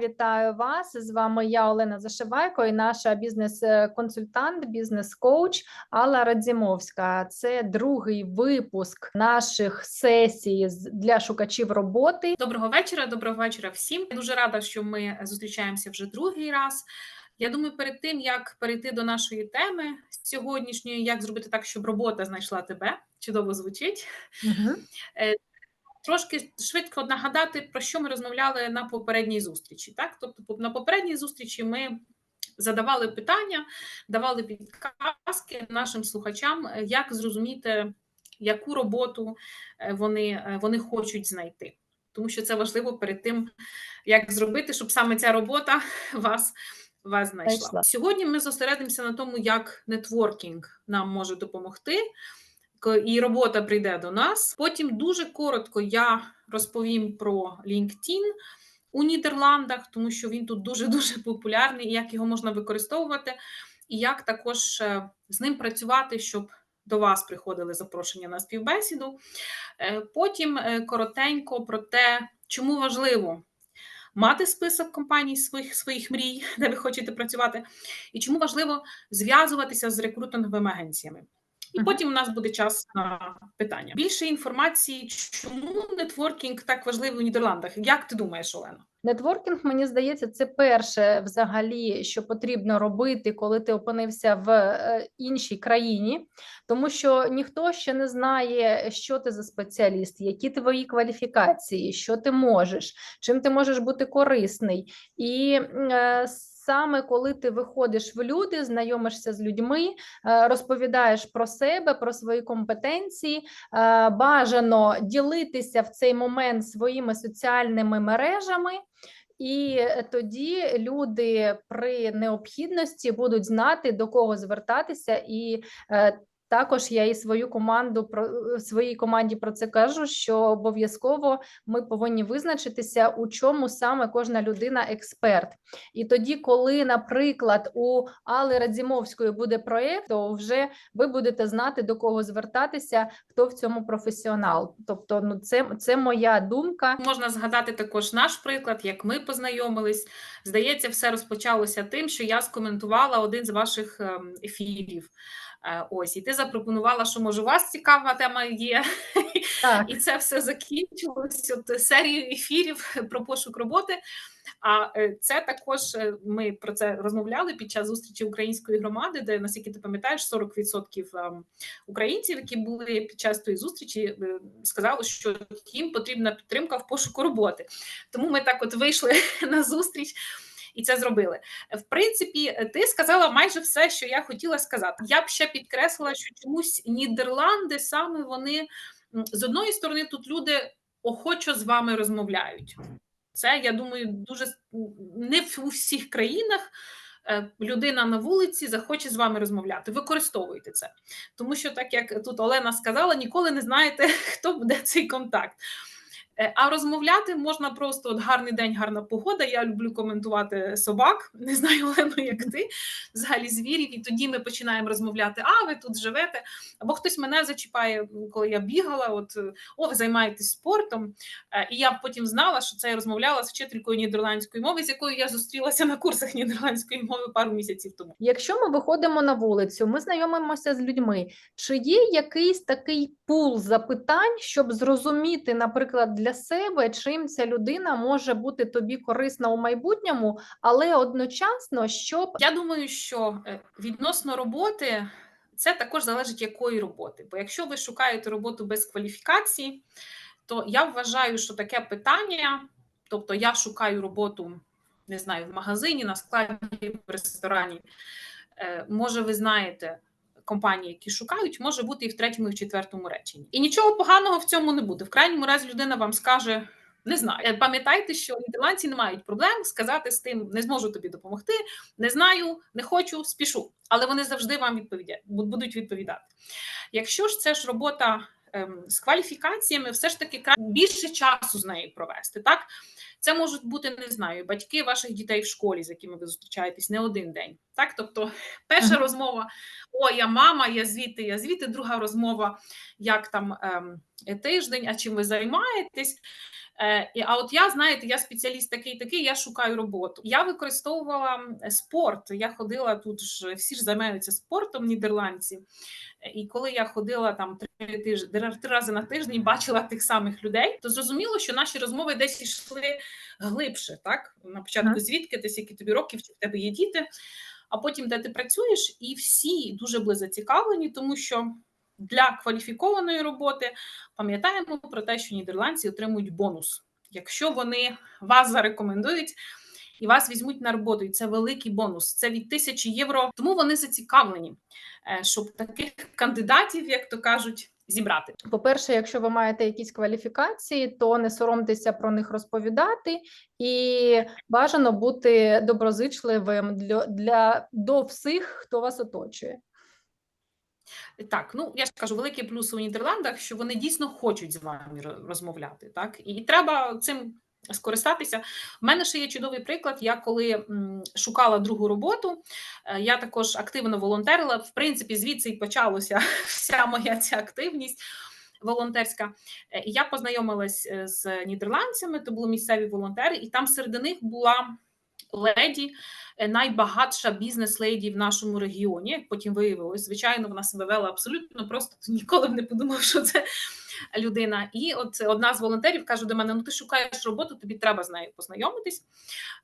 Вітаю вас. З вами я Олена Зашивайко і наша бізнес-консультант, бізнес-коуч Алла Радзімовська. Це другий випуск наших сесій для шукачів роботи. Доброго вечора, доброго вечора всім. Я дуже рада, що ми зустрічаємося вже другий раз. Я думаю, перед тим як перейти до нашої теми сьогоднішньої, як зробити так, щоб робота знайшла тебе, чудово звучить. Трошки швидко нагадати, про що ми розмовляли на попередній зустрічі. Так, тобто, на попередній зустрічі ми задавали питання, давали підказки нашим слухачам, е, як зрозуміти, яку роботу е, вони, е, вони хочуть знайти. Тому що це важливо перед тим, як зробити, щоб саме ця робота вас, вас знайшла. Сьогодні ми зосередимося на тому, як нетворкінг нам може допомогти і робота прийде до нас. Потім дуже коротко я розповім про LinkedIn у Нідерландах, тому що він тут дуже дуже популярний, і як його можна використовувати, і як також е, з ним працювати, щоб до вас приходили запрошення на співбесіду. Е, Потім е, коротенько про те, чому важливо. Мати список компаній своїх своїх мрій, де ви хочете працювати, і чому важливо зв'язуватися з рекрутинговими агенціями. І потім у нас буде час на питання. Більше інформації, чому нетворкінг так важливий у Нідерландах? Як ти думаєш, Олена? Нетворкінг, мені здається, це перше взагалі, що потрібно робити, коли ти опинився в е, іншій країні, тому що ніхто ще не знає, що ти за спеціаліст, які твої кваліфікації, що ти можеш, чим ти можеш бути корисний. І е, саме коли ти виходиш в люди, знайомишся з людьми, е, розповідаєш про себе, про свої компетенції, е, бажано ділитися в цей момент своїми соціальними мережами. І тоді люди при необхідності будуть знати до кого звертатися, і е, також я і свою команду про е, своїй команді про це кажу, що обов'язково ми повинні визначитися, у чому саме кожна людина експерт. І тоді, коли, наприклад, у Алли Радзімовської буде проєкт, то вже ви будете знати до кого звертатися, хто в цьому професіонал. Тобто, ну це, це моя думка. Можна згадати також наш приклад, як ми познайомились. Здається, все розпочалося тим, що я скоментувала один з ваших ем, ефірів. Е, Ось, і ти запропонувала, що може у вас цікава тема є. Так. І це все закінчилось от серією ефірів про пошук роботи. А е, це також е, ми про це розмовляли під час зустрічі української громади, де наскільки ти пам'ятаєш, 40% ем, українців, які були під час тої зустрічі, сказали, що їм потрібна підтримка в пошуку роботи. Тому ми так от вийшли на зустріч. І це зробили. В принципі, ти сказала майже все, що я хотіла сказати. Я б ще підкреслила, що чомусь Нідерланди саме вони з одної сторони тут люди охочо з вами розмовляють. Це я думаю, дуже не в у всіх країнах. е, Людина на вулиці захоче з вами розмовляти. Використовуйте це, тому що, так як тут Олена сказала, ніколи не знаєте, хто буде цей контакт. Е, А розмовляти можна просто от гарний день, гарна погода. Я люблю коментувати собак. Не знаю, Олено, як ти взагалі звірів. І тоді ми починаємо розмовляти. А ви тут живете? Або хтось мене зачіпає, коли я бігала. От е, о, ви займаєтесь спортом. Е, І я потім знала, що це я розмовляла з вчителькою нідерландської мови, з якою я зустрілася на курсах нідерландської мови пару місяців тому. Якщо ми виходимо на вулицю, ми знайомимося з людьми. Чи є якийсь такий пул запитань, щоб зрозуміти, наприклад, для себе, чим ця людина може бути тобі корисна у майбутньому, але одночасно, щоб Я думаю, що е, відносно роботи це також залежить якої роботи. Бо якщо ви шукаєте роботу без кваліфікації, то я вважаю, що таке питання, тобто я шукаю роботу, не знаю, в магазині, на складі, в ресторані. Е, Може, ви знаєте. Компанії, які шукають, може бути і в третьому, і в четвертому реченні. І нічого поганого в цьому не буде. В крайньому разі людина вам скаже: не знаю. Е, Пам'ятайте, що нідерландці не мають проблем сказати з тим, не зможу тобі допомогти, не знаю, не хочу, спішу. Але вони завжди вам відповідять, будуть відповідати. Якщо ж це ж робота з кваліфікаціями, все ж таки більше часу з нею провести. Так це можуть бути не знаю, батьки ваших дітей в школі, з якими ви зустрічаєтесь не один день. Так, тобто, перша розмова: о, я мама, я звідти, я звідти. Друга розмова, як там ем, тиждень, а чим ви займаєтесь. Е, А от я, знаєте, я спеціаліст такий, такий, я шукаю роботу. Я використовувала спорт. Я ходила тут ж всі ж займаються спортом нідерландці. І коли я ходила там три тижні три рази на тиждень, бачила тих самих людей, то зрозуміло, що наші розмови десь йшли глибше. Так на початку, Мгм. звідки ти скільки тобі років, чи в тебе є діти, а потім де ти працюєш, і всі дуже були зацікавлені, тому що для кваліфікованої роботи пам'ятаємо про те, що нідерландці отримують бонус, якщо вони вас зарекомендують. І вас візьмуть на роботу, і це великий бонус. Це від тисячі євро. Тому вони зацікавлені, е, щоб таких кандидатів, як то кажуть, зібрати. По-перше, якщо ви маєте якісь кваліфікації, то не соромтеся про них розповідати, і бажано бути доброзичливим для, для до всіх, хто вас оточує. Так, ну я ж кажу, великий плюс у Нідерландах, що вони дійсно хочуть з вами розмовляти. Так, і треба цим скористатися. У мене ще є чудовий приклад. Я коли шукала другу роботу, е, я також активно волонтерила. В принципі, звідси і почалася вся моя ця активність. Волонтерська, Е, я познайомилась е, з нідерландцями, то були місцеві волонтери, і там серед них була леді, е, найбагатша бізнес-леді в нашому регіоні. Як потім виявилось, звичайно, вона себе вела абсолютно просто ніколи б не подумав, що це людина. І от одна з волонтерів каже до мене: Ну, ти шукаєш роботу, тобі треба з нею познайомитись.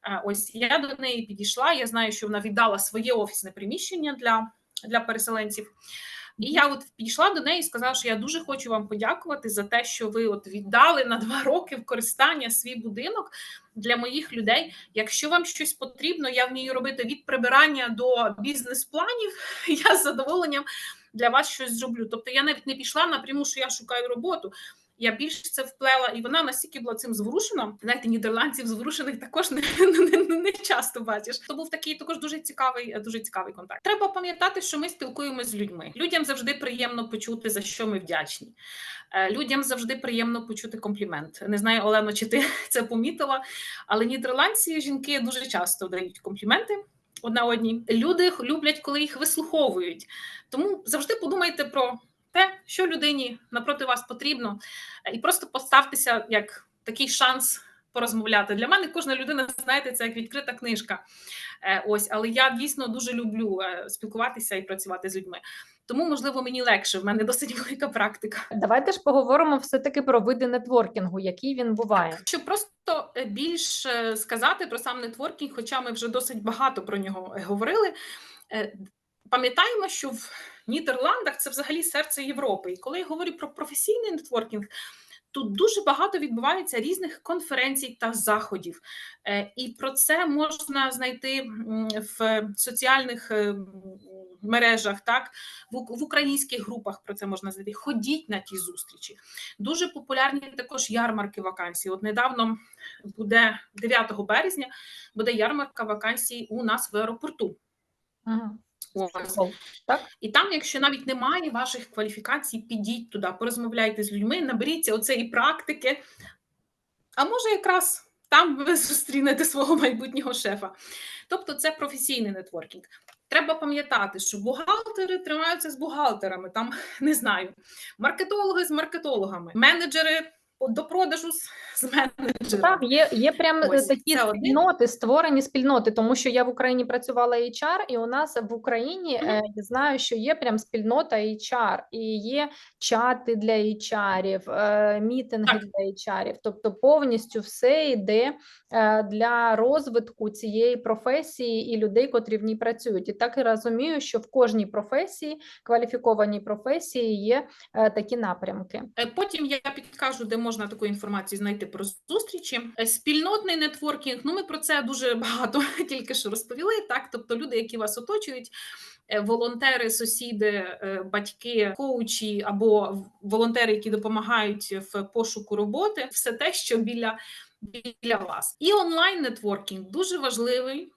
Е, Ось я до неї підійшла. Я знаю, що вона віддала своє офісне приміщення для, для переселенців. І я от підійшла до неї і сказала, що я дуже хочу вам подякувати за те, що ви от віддали на два роки в користання свій будинок для моїх людей. Якщо вам щось потрібно, я вмію робити від прибирання до бізнес-планів. Я з задоволенням для вас щось зроблю. Тобто я навіть не пішла напряму, що я шукаю роботу. Я більш це вплела, і вона настільки була цим зворушена. Знаєте, нідерландців зворушених також не, не, не, не часто бачиш. То був такий також дуже цікавий, дуже цікавий контакт. Треба пам'ятати, що ми спілкуємося з людьми. Людям завжди приємно почути за що ми вдячні. Е, Людям завжди приємно почути комплімент. Не знаю, Олено, чи ти це помітила, але нідерландці жінки дуже часто дають компліменти. Одна одній люди люблять, коли їх вислуховують. Тому завжди подумайте про те, що людині напроти вас потрібно, і просто поставтеся як такий шанс порозмовляти. Для мене кожна людина, знаєте, це як відкрита книжка. Е, Ось, але я дійсно дуже люблю е, спілкуватися і працювати з людьми. Тому, можливо, мені легше. В мене досить велика практика. Давайте ж поговоримо все-таки про види нетворкінгу, який він буває. Щоб просто е, більш сказати про сам нетворкінг, хоча ми вже досить багато про нього говорили. Пам'ятаємо, що в Нідерландах це взагалі серце Європи. І коли я говорю про професійний нетворкінг, тут дуже багато відбувається різних конференцій та заходів. Е, І про це можна знайти в соціальних е, мережах, так в, українських групах про це можна знайти. Ходіть на ті зустрічі. Дуже популярні також ярмарки вакансій. От недавно буде 9 березня, буде ярмарка вакансій у нас в аеропорту. Мгм. Так? І там, якщо навіть немає ваших кваліфікацій, підіть туди, порозмовляйте з людьми, наберіться оцеї практики. А може, якраз там ви зустрінете свого майбутнього шефа. Тобто, це професійний нетворкінг. Треба пам'ятати, що бухгалтери тримаються з бухгалтерами, там не знаю, маркетологи з маркетологами, менеджери до продажу з, з менеджерами. Так, є, є прям е, Ось, такі це один. спільноти, створені спільноти, тому що я в Україні працювала HR, і у нас в Україні Мгм. е, я знаю, що є прям спільнота HR, і є чати для HR, е, мітинги Так. для HR, тобто повністю все йде для розвитку цієї професії і людей, котрі в ній працюють. І так і розумію, що в кожній професії, кваліфікованій професії, є такі напрямки. Потім я підкажу, де можна таку інформацію знайти про зустрічі. Е, Спільнотний нетворкінг. Ну, ми про це дуже багато тільки що розповіли. Так, тобто люди, які вас оточують, е, волонтери, сусіди, е, батьки, коучі або волонтери, які допомагають в пошуку роботи, все те, що біля, біля вас. І онлайн нетворкінг дуже важливий.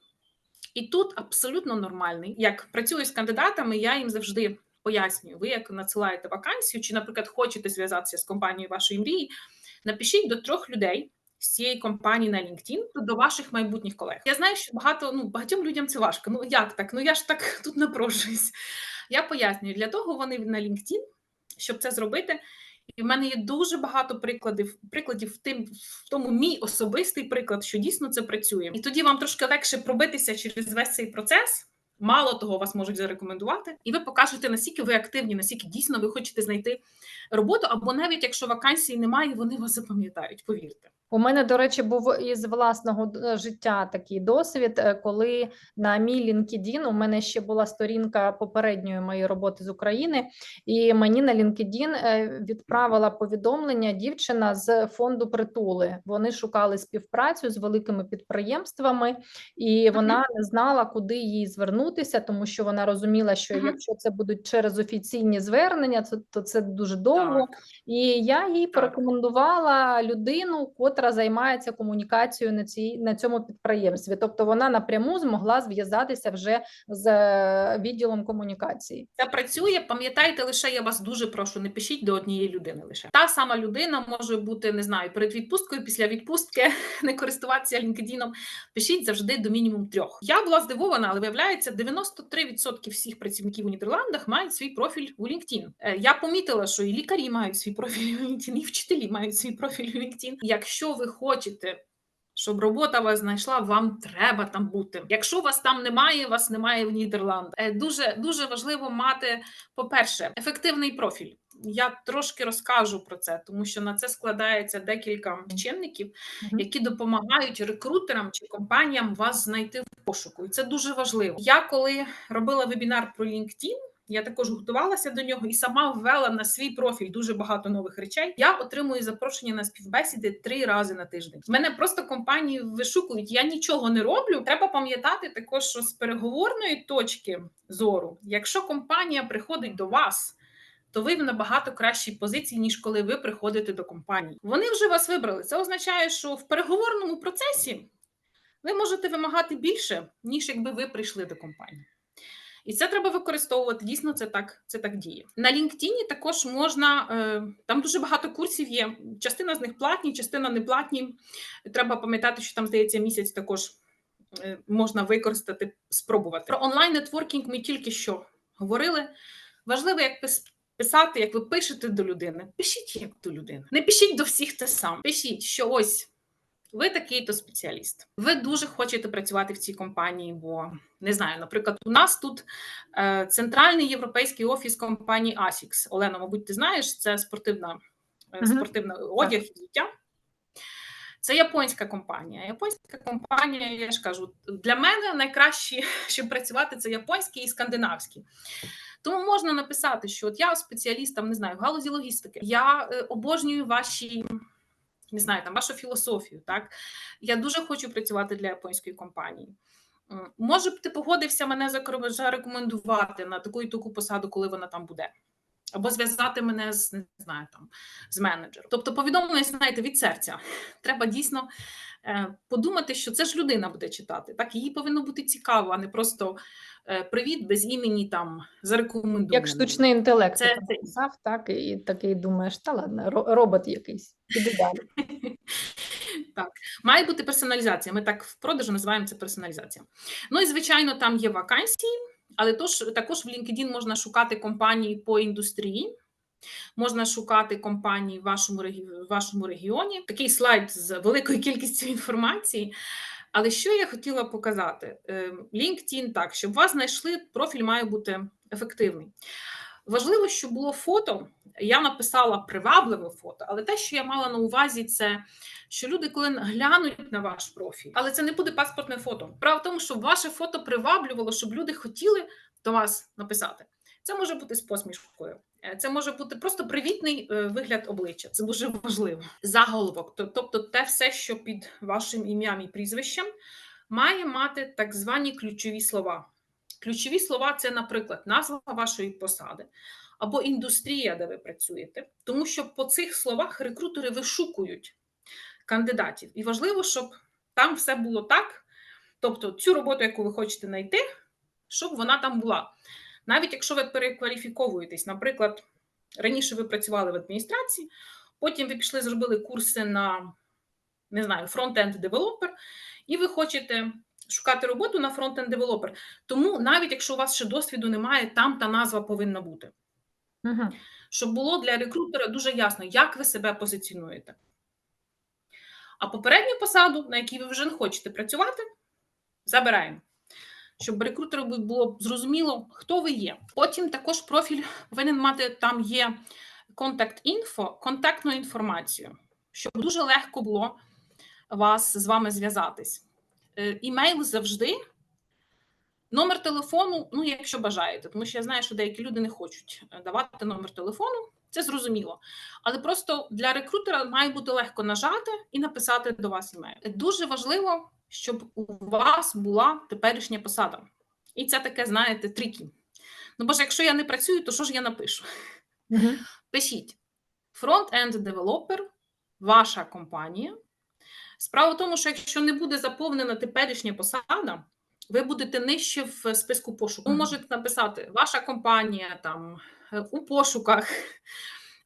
І тут абсолютно нормальний. Як працюю з кандидатами, я їм завжди пояснюю. Ви як надсилаєте вакансію, чи, наприклад, хочете зв'язатися з компанією вашої мрії, напишіть до трьох людей з цієї компанії на LinkedIn до ваших майбутніх колег. Я знаю, що багато ну багатьом людям це важко. Ну як так? Ну я ж так тут напрошуюсь. Я пояснюю, для того вони на LinkedIn, щоб це зробити. І в мене є дуже багато прикладів, прикладів в тим, в тому мій особистий приклад, що дійсно це працює. І тоді вам трошки легше пробитися через весь цей процес. Мало того, вас можуть зарекомендувати, і ви покажете, наскільки ви активні, наскільки дійсно ви хочете знайти роботу, або навіть якщо вакансії немає, вони вас запам'ятають. Повірте. У мене, до речі, був із власного е, життя такий досвід, е, коли на мій LinkedIn, у мене ще була сторінка попередньої моєї роботи з України, і мені на LinkedIn е, відправила повідомлення дівчина з фонду притули. Вони шукали співпрацю з великими підприємствами, і вона не знала, куди їй звернутися, тому що вона розуміла, що якщо це будуть через офіційні звернення, то, то це дуже довго. І я їй порекомендувала людину, котра займається комунікацією на цій на цьому підприємстві. Тобто вона напряму змогла зв'язатися вже з е, відділом комунікації. Це працює. Пам'ятайте лише, я вас дуже прошу, не пишіть до однієї людини. Лише та сама людина може бути, не знаю, перед відпусткою, після відпустки, не користуватися LinkedIn. Пишіть завжди до мінімум трьох. Я була здивована, але виявляється, 93% всіх працівників у Нідерландах мають свій профіль у LinkedIn. Е, Я помітила, що і лікарі мають свій профіль у LinkedIn, і вчителі мають свій профіль у LinkedIn. Якщо ви хочете. Щоб робота вас знайшла, вам треба там бути. Якщо вас там немає, вас немає в Нідерландах. Е, Дуже дуже важливо мати, по-перше, ефективний профіль. Я трошки розкажу про це, тому що на це складається декілька чинників, які допомагають рекрутерам чи компаніям вас знайти в пошуку. І це дуже важливо. Я коли робила вебінар про LinkedIn, я також готувалася до нього і сама ввела на свій профіль дуже багато нових речей. Я отримую запрошення на співбесіди три рази на тиждень. Мене просто компанії вишукують. Я нічого не роблю. Треба пам'ятати також, що з переговорної точки зору, якщо компанія приходить до вас. То ви в набагато кращій позиції, ніж коли ви приходите до компанії. Вони вже вас вибрали. Це означає, що в переговорному процесі ви можете вимагати більше, ніж якби ви прийшли до компанії. І це треба використовувати. Дійсно, це так, це так діє. На LinkedIn також можна е, там дуже багато курсів є. Частина з них платні, частина не платні. Треба пам'ятати, що там здається місяць також е, можна використати, спробувати. Про онлайн нетворкінг ми тільки що говорили. Важливо, як пис- писати, як ви пишете до людини. Пишіть як до людини. Не пишіть до всіх те саме. Пишіть, що ось ви такий-то спеціаліст. Ви дуже хочете працювати в цій компанії, бо не знаю, наприклад, у нас тут е, центральний європейський офіс компанії ASICS. Олена, мабуть, ти знаєш, це спортивна, е, Мгм. спортивна одяг і взуття. Це японська компанія. Японська компанія, я ж кажу, для мене найкраще, щоб працювати, це японський і скандинавський. Тому можна написати, що от я спеціаліст там, не знаю, в галузі логістики. Я е, обожнюю ваші, не знаю, там вашу філософію. Так я дуже хочу працювати для японської компанії. Може б ти погодився мене зарекомендувати на таку і таку посаду, коли вона там буде. Або зв'язати мене з не знаю там з менеджером. Тобто повідомлення, знаєте, від серця. Треба дійсно е, подумати, що це ж людина буде читати. Так, їй повинно бути цікаво, а не просто е, привіт без імені там зарекомендований. Як штучний інтелект Це- ти там написав, так і такий думаєш, та ладно, робот якийсь. Піду далі. Так, має бути персоналізація. Ми так в продажу називаємо це персоналізація. Ну і звичайно, там є вакансії, але тож також в LinkedIn можна шукати компанії по індустрії. Можна шукати компанії в вашому, в вашому регіоні. Такий слайд з великою кількістю інформації. Але що я хотіла показати? Е, LinkedIn так, щоб вас знайшли, профіль має бути ефективний. Важливо, щоб було фото. Я написала привабливе фото, але те, що я мала на увазі, це що люди, коли глянуть на ваш профіль, але це не буде паспортне фото. Справа в тому, щоб ваше фото приваблювало, щоб люди хотіли до вас написати. Це може бути з посмішкою. Е, Це може бути просто привітний е, вигляд обличчя. Це дуже важливо. Заголовок, тобто те все, що під вашим ім'ям і прізвищем, має мати так звані ключові слова. Ключові слова це, наприклад, назва вашої посади або індустрія, де ви працюєте, тому що по цих словах рекрутери вишукують кандидатів. І важливо, щоб там все було так. Тобто, цю роботу, яку ви хочете знайти, щоб вона там була. Навіть якщо ви перекваліфіковуєтесь, наприклад, раніше ви працювали в адміністрації, потім ви пішли, зробили курси на не знаю, фронт-енд девелопер, і ви хочете шукати роботу на фронт-енд девелопер. Тому навіть якщо у вас ще досвіду немає, там та назва повинна бути. Мгм. щоб було для рекрутера дуже ясно, як ви себе позиціонуєте. А попередню посаду, на якій ви вже не хочете працювати, забираємо. Щоб рекрутеру було зрозуміло, хто ви є. Потім також профіль повинен мати там є контакт інфо, контактну інформацію, щоб дуже легко було вас з вами зв'язатись. Е, Імейл завжди. Номер телефону, ну, якщо бажаєте, тому що я знаю, що деякі люди не хочуть е, давати номер телефону, це зрозуміло. Але просто для рекрутера має бути легко нажати і написати до вас імейл. Дуже важливо, щоб у вас була теперішня посада. І це таке, знаєте, трікі. Ну, бо ж якщо я не працюю, то що ж я напишу? Угу. Пишіть фронт-енд девелопер, ваша компанія. Справа в тому, що якщо не буде заповнена теперішня посада, ви будете нижче в списку пошуку. Ви можете написати ваша компанія там у пошуках.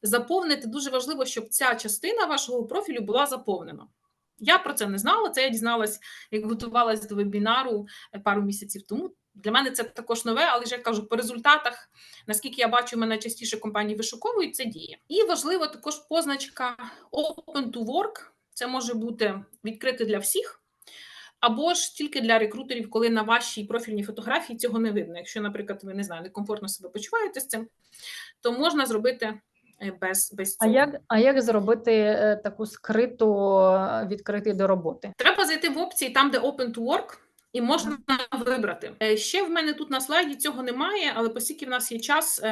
Заповнити дуже важливо, щоб ця частина вашого профілю була заповнена. Я про це не знала. Це я дізналась, як готувалась до вебінару е, пару місяців тому. Для мене це також нове, але ж я кажу, по результатах, наскільки я бачу, мене частіше компанії вишуковують, це діє. І важливо також позначка Open to Work. Це може бути відкрите для всіх, або ж тільки для рекрутерів, коли на вашій профільній фотографії цього не видно. Якщо, наприклад, ви не знаю, некомфортно себе почуваєте з цим, то можна зробити е, без, без А як, а як зробити е, таку скриту е, відкрити до роботи? Треба зайти в опції там, де Open to Work, і можна вибрати. Ще в мене тут на слайді цього немає, але оскільки в нас є час,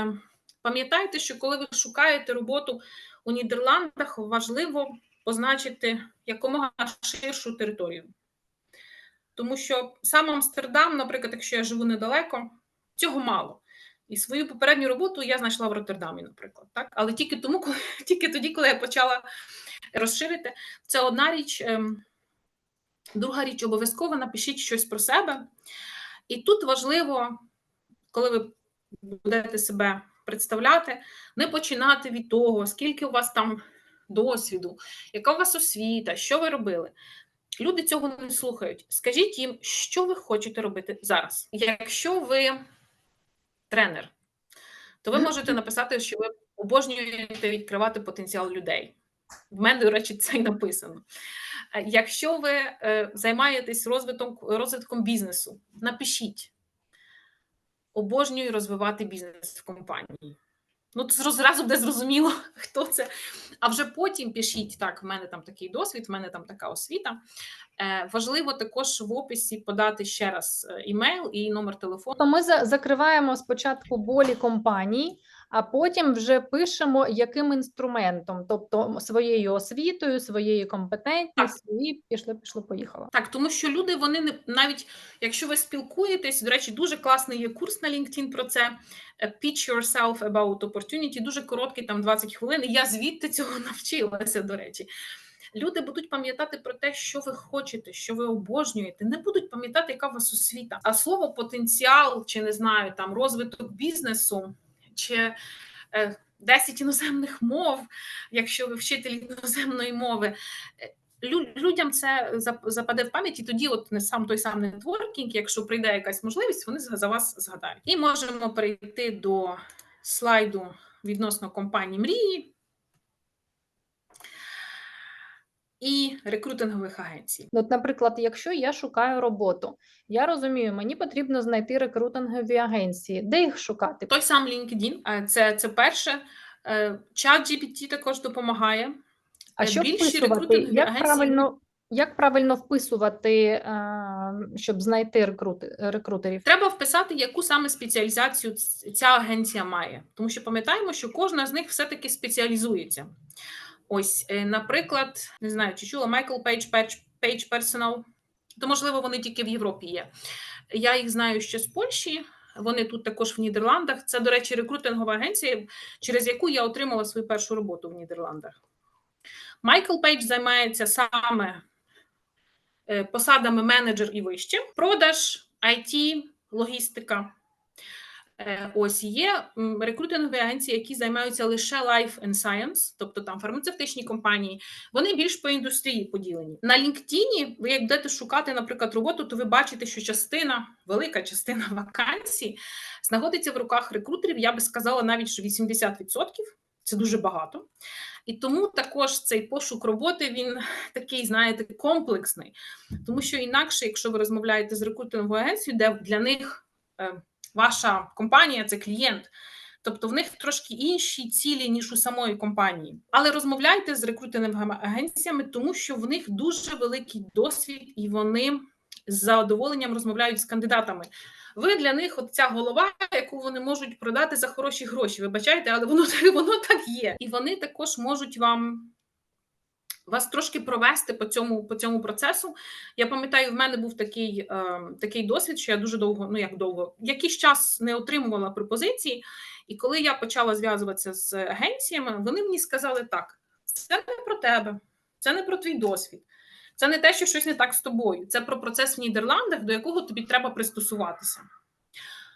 пам'ятайте, що коли ви шукаєте роботу у Нідерландах, важливо позначити якомога ширшу територію. Тому що сам Амстердам, наприклад, якщо я живу недалеко, цього мало. І свою попередню роботу я знайшла в Роттердамі, наприклад. Так? Але тільки тому, коли тільки тоді, коли я почала розширити, це одна річ. ем, Друга річ, обов'язково напишіть щось про себе. І тут важливо, коли ви будете себе представляти, не починати від того, скільки у вас там досвіду, яка у вас освіта, що ви робили. Люди цього не слухають. Скажіть їм, що ви хочете робити зараз. Якщо ви тренер, то ви можете написати, що ви обожнюєте відкривати потенціал людей. В мене, до речі, це й написано. Е, Якщо ви е, займаєтесь розвитком, розвитком бізнесу, напишіть. Обожнюю розвивати бізнес в компанії. Ну, то зразу буде зрозуміло, хто це. А вже потім пишіть: так, в мене там такий досвід, в мене там така освіта. Е, важливо також в описі подати ще раз е, імейл і номер телефону. Ми за- закриваємо спочатку болі компаній, а потім вже пишемо яким інструментом, тобто своєю освітою, своєю компетентністю, і пішли, пішло, поїхало. Так, тому що люди, вони не навіть якщо ви спілкуєтесь, до речі, дуже класний є курс на LinkedIn про це. е, Pitch yourself about opportunity, дуже короткий, там 20 хвилин. Я звідти цього навчилася, до речі. Люди будуть пам'ятати про те, що ви хочете, що ви обожнюєте, не будуть пам'ятати, яка у вас освіта. А слово потенціал, чи не знаю, там розвиток бізнесу, чи е, 10 іноземних мов, якщо ви вчитель іноземної мови. е, людям це западе в пам'ять, і тоді, от не сам той самий нетворкінг, якщо прийде якась можливість, вони за вас згадають. І можемо перейти до слайду відносно компанії мрії і рекрутингових агенцій. От, наприклад, якщо я шукаю роботу, я розумію, мені потрібно знайти рекрутингові агенції. Де їх шукати? Той сам LinkedIn, е, це, це перше. Е, Чат GPT також допомагає. А Е, що більші рекрутингові Як агенції- правильно, як правильно вписувати, е, щоб знайти рекрутерів? Треба вписати, яку саме спеціалізацію ця агенція має, тому що пам'ятаємо, що кожна з них все-таки спеціалізується. Ось, е, наприклад, не знаю, чи чула Page, Page, Page Personal, то можливо вони тільки в Європі є. Я їх знаю ще з Польщі. Вони тут також в Нідерландах. Це, до речі, рекрутингова агенція, через яку я отримала свою першу роботу в Нідерландах. Майкл Пейдж займається саме е, посадами менеджер і вище, продаж, IT, логістика. Е, Ось є рекрутингові агенції, які займаються лише Life and Science, тобто там фармацевтичні компанії. Вони більш по індустрії поділені. На LinkedIn ви як будете шукати, наприклад, роботу, то ви бачите, що частина, велика частина вакансій знаходиться в руках рекрутерів. Я би сказала навіть, що 80%. Це дуже багато. І тому також цей пошук роботи він такий, знаєте, комплексний. Тому що інакше, якщо ви розмовляєте з рекрутинговою агенцією, де для них е, ваша компанія це клієнт. Тобто в них трошки інші цілі, ніж у самої компанії. Але розмовляйте з рекрутинговими агенціями, тому що в них дуже великий досвід, і вони з задоволенням розмовляють з кандидатами. Ви для них от ця голова, яку вони можуть продати за хороші гроші. Вибачайте, але воно воно так є. І вони також можуть вам вас трошки провести по цьому по цьому процесу. Я пам'ятаю, в мене був такий е, такий досвід, що я дуже довго, ну як довго, якийсь час не отримувала пропозиції. І коли я почала зв'язуватися з агенціями, вони мені сказали так: це не про тебе, це не про твій досвід. Це не те, що щось не так з тобою. Це про процес в Нідерландах, до якого тобі треба пристосуватися.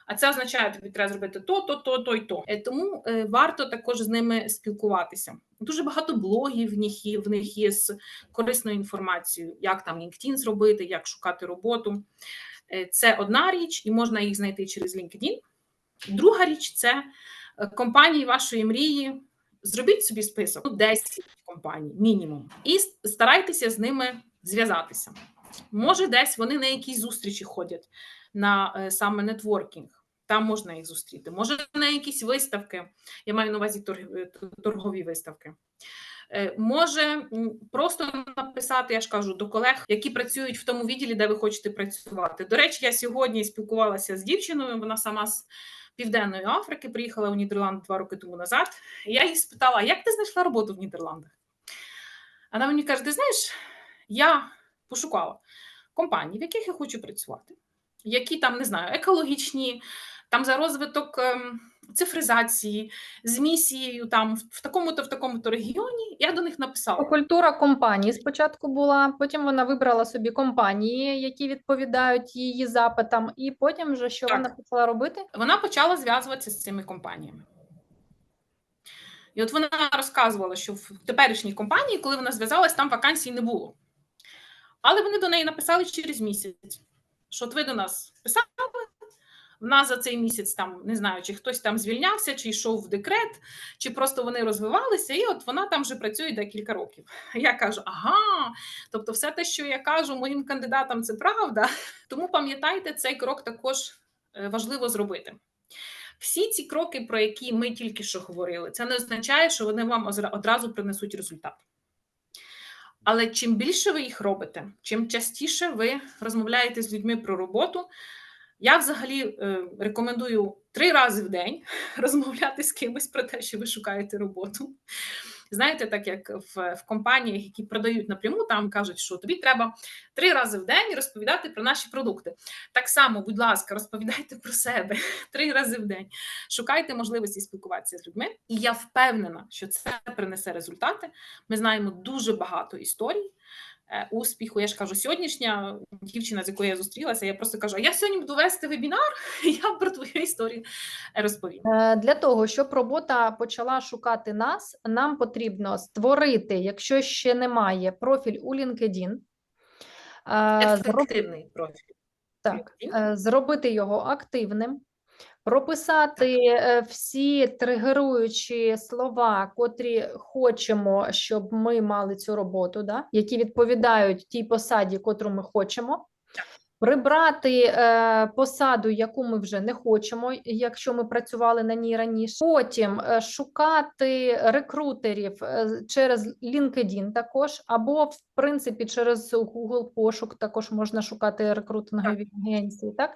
А це означає, тобі треба зробити то, то, то, то і то. Е, Тому е, варто також з ними спілкуватися. Дуже багато блогів в них є, в них є з корисною інформацією, як там LinkedIn зробити, як шукати роботу. Е, Це одна річ, і можна їх знайти через LinkedIn. Друга річ це компанії вашої мрії. Зробіть собі список ну, 10 компаній, мінімум, і старайтеся з ними зв'язатися. Може, десь вони на якісь зустрічі ходять на саме нетворкінг. Там можна їх зустріти. Може, на якісь виставки. Я маю на увазі е, торгові виставки. Е, Може просто написати, я ж кажу, до колег, які працюють в тому відділі, де ви хочете працювати. До речі, я сьогодні спілкувалася з дівчиною. Вона сама з Південної Африки приїхала у Нідерланди два роки тому назад. Я її спитала: як ти знайшла роботу в Нідерландах? Вона мені каже: ти знаєш, я пошукала компанії, в яких я хочу працювати, які там не знаю, екологічні, там за розвиток ем, цифризації, з місією там в- в такому-то, в такому-то регіоні. Я до них написала. Культура компанії спочатку була, потім вона вибрала собі компанії, які відповідають її запитам, і потім вже що Так. вона почала робити? вона почала зв'язуватися з цими компаніями. І от вона розказувала, що в теперішній компанії, коли вона зв'язалась, там вакансій не було. Але вони до неї написали через місяць, що от ви до нас писали, в нас за цей місяць там не знаю, чи хтось там звільнявся, чи йшов в декрет, чи просто вони розвивалися, і от вона там вже працює декілька років. Я кажу: ага, тобто, все те, що я кажу моїм кандидатам, це правда. Тому пам'ятайте, цей крок також е, важливо зробити. Всі ці кроки, про які ми тільки що говорили, це не означає, що вони вам одразу принесуть результат. Але чим більше ви їх робите, чим частіше ви розмовляєте з людьми про роботу, я взагалі е, рекомендую три рази в день розмовляти з кимось про те, що ви шукаєте роботу. Знаєте, так як в, в компаніях, які продають напряму, там кажуть, що тобі треба три рази в день розповідати про наші продукти. Так само, будь ласка, розповідайте про себе три рази в день. Шукайте можливості спілкуватися з людьми, і я впевнена, що це принесе результати. Ми знаємо дуже багато історій. Е, Успіху, я ж кажу, сьогоднішня дівчина, з якою я зустрілася, я просто кажу: я сьогодні буду вести вебінар, я про твою історію розповім. Е, Для того, щоб робота почала шукати нас, нам потрібно створити, якщо ще немає, профіль у LinkedIn. е, Ефективний профіль. Так, LinkedIn. зробити його активним, прописати е, всі тригеруючі слова, котрі хочемо, щоб ми мали цю роботу, да? які відповідають тій посаді, котру ми хочемо. Прибрати е, посаду, яку ми вже не хочемо, якщо ми працювали на ній раніше. Потім е, шукати рекрутерів е, через LinkedIn також, або в принципі через Google пошук також можна шукати рекрутингові агенції. Так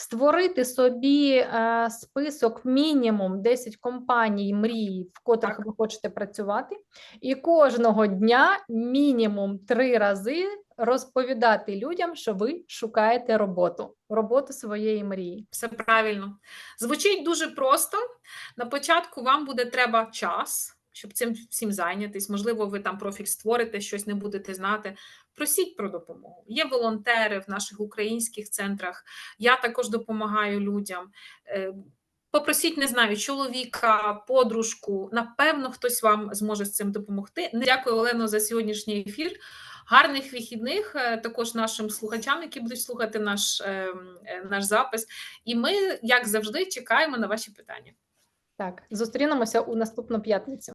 створити собі е, список мінімум 10 компаній мрії, в котрих Так. ви хочете працювати, і кожного дня мінімум три рази розповідати людям, що ви шукаєте роботу, роботу своєї мрії. Все правильно. Звучить дуже просто. На початку вам буде треба час, щоб цим всім зайнятись. Можливо, ви там профіль створите, щось не будете знати. Просіть про допомогу. Є волонтери в наших українських центрах. Я також допомагаю людям. Е, Попросіть, не знаю, чоловіка, подружку. Напевно, хтось вам зможе з цим допомогти. Дякую, Олено, за сьогоднішній ефір. Гарних вихідних е, також нашим слухачам, які будуть слухати наш, е, наш запис. І ми, як завжди, чекаємо на ваші питання. Так, зустрінемося у наступну п'ятницю.